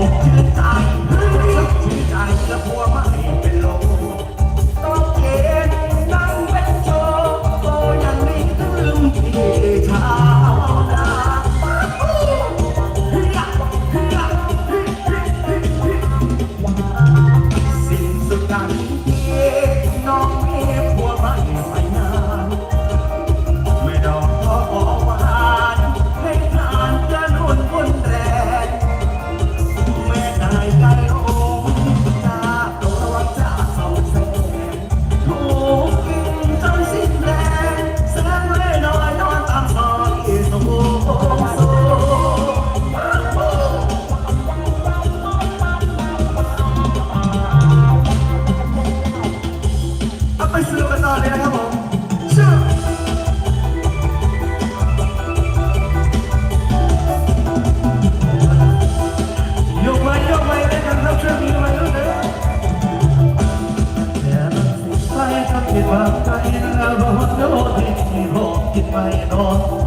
อกชื่นใจชื่นใจและพวง คิดว่าไปนะบ่โดนที่บ่คิดไปนอน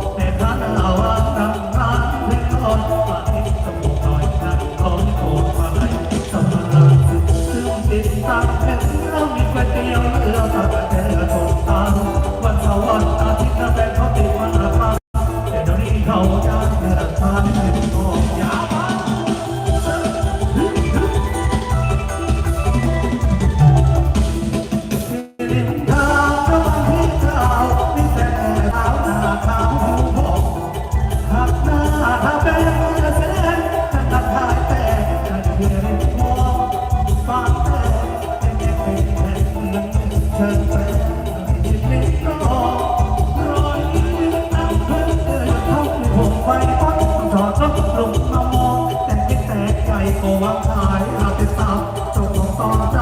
ลงมามองแต่ไม่แตกใจก็วางขายอาติดตามตรงต่อใจ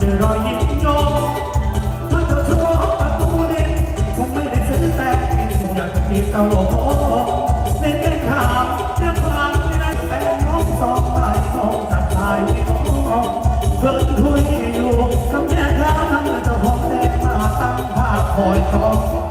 ด้วยรอยยิ้มโยมถ้าเธอชอบประตูนี้คงไม่ได้ซื้อแต่คงอยากจะมีเตาโลโเล่นกันขาวเรื่องราวที่ได้แต่น้องสองใบสองจับทายน้องเพิ่งคุยอยู่กับแม่ค้าทั้เจ้าของแดงมาตั้งผ้าคอยจองเป็นหัวตาไว้ทาง